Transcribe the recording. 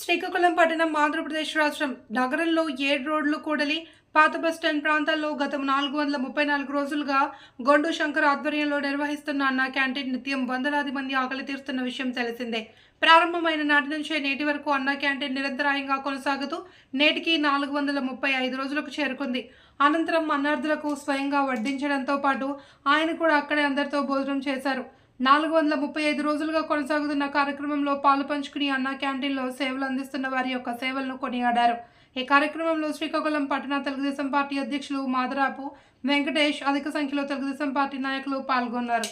శ్రీకాకుళం పట్టణం ఆంధ్రప్రదేశ్ రాష్ట్రం నగరంలో ఏడు రోడ్లు కూడలి పాత బస్టాండ్ ప్రాంతాల్లో గత నాలుగు వందల ముప్పై నాలుగు రోజులుగా గొండు శంకర్ ఆధ్వర్యంలో నిర్వహిస్తున్న అన్న క్యాంటీన్ నిత్యం వందలాది మంది ఆకలి తీరుస్తున్న విషయం తెలిసిందే. ప్రారంభమైన నాటి నుంచే నేటి వరకు అన్న క్యాంటీన్ నిరంతరాయంగా కొనసాగుతూ నేటికి నాలుగు వందల ముప్పై ఐదు రోజులకు చేరుకుంది. అనంతరం అన్నార్థులకు స్వయంగా వడ్డించడంతో పాటు ఆయన కూడా అక్కడే అందరితో భోజనం చేశారు. నాలుగు వందల ముప్పై ఐదు రోజులుగా కొనసాగుతున్న కార్యక్రమంలో పాలు పంచుకుని అన్న క్యాంటీన్లో సేవలు అందిస్తున్న వారి యొక్క సేవలను కొనియాడారు. ఈ కార్యక్రమంలో శ్రీకాకుళం పట్టణ తెలుగుదేశం పార్టీ అధ్యక్షులు మాదరాపు వెంకటేష్ అధిక సంఖ్యలో తెలుగుదేశం పార్టీ నాయకులు పాల్గొన్నారు.